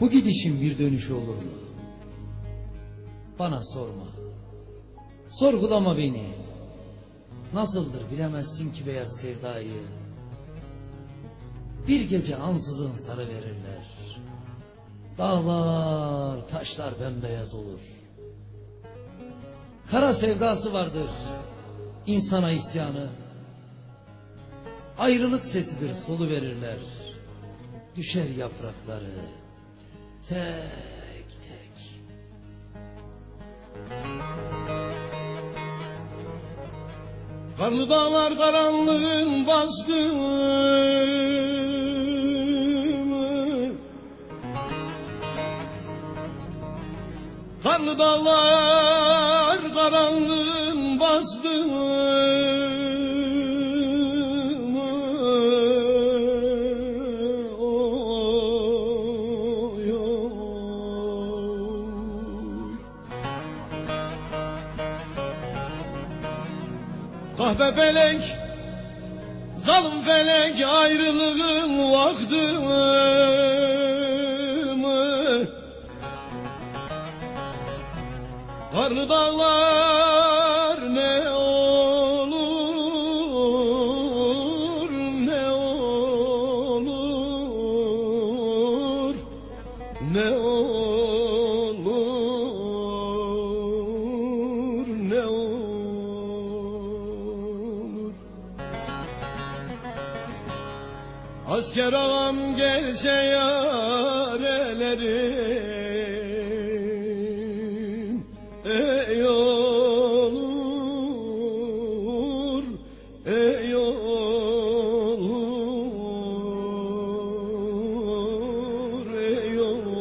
Bu gidişin bir dönüşü olur mu? Bana sorma. Sorgulama beni. Nasıldır bilemezsin ki beyaz sevdayı. Bir gece ansızın sarı verirler. Dağlar, taşlar bembeyaz olur. Kara sevdası vardır. insana isyanı. Ayrılık sesidir solu verirler. Düşer yaprakları tek tek. Karlı dağlar karanlığın bastı mı? Karlı dağlar karanlığın bastı Kahve felek, zalim felek ayrılığın vakti mı? Karlı dağlar Asker ağam gelse yarelerim Ey olur, ey olur, ey olur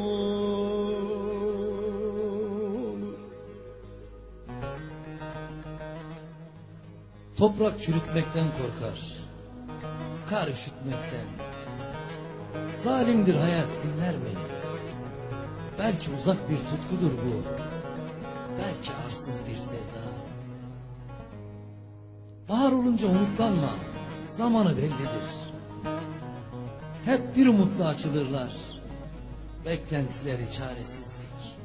Toprak çürütmekten korkar. Kar üşütmekten. Zalimdir hayat dinler mi? Belki uzak bir tutkudur bu. Belki arsız bir sevda. Bahar olunca umutlanma. Zamanı bellidir. Hep bir umutla açılırlar. Beklentileri çaresizlik.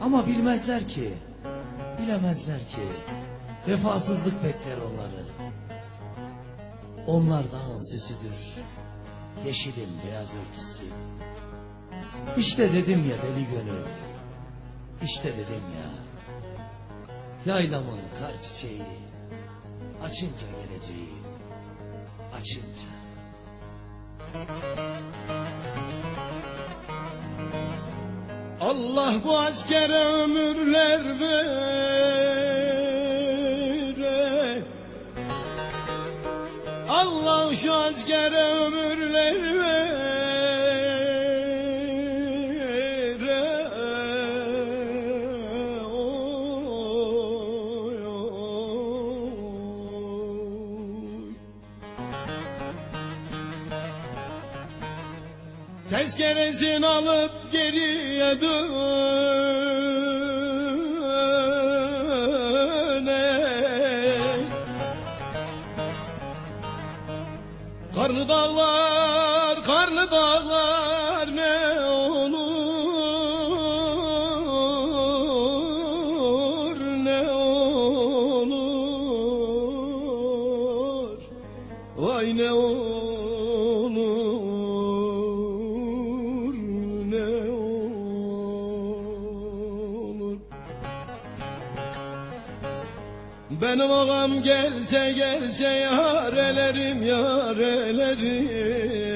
Ama bilmezler ki, bilemezler ki vefasızlık bekler onları. Onlar dağın süsüdür, yeşilin beyaz örtüsü. İşte dedim ya deli gönül, işte dedim ya. Yaylamın kar çiçeği, açınca geleceği, açınca. Allah bu askere ömürler vere Askere ömürler vere Oy, oy. Tezkeresini alıp geriye döne dağlar, karlı dağlar ne olur, ne olur. Vay ne olur, Benim ağam gelse gelse yarelerim yarelerim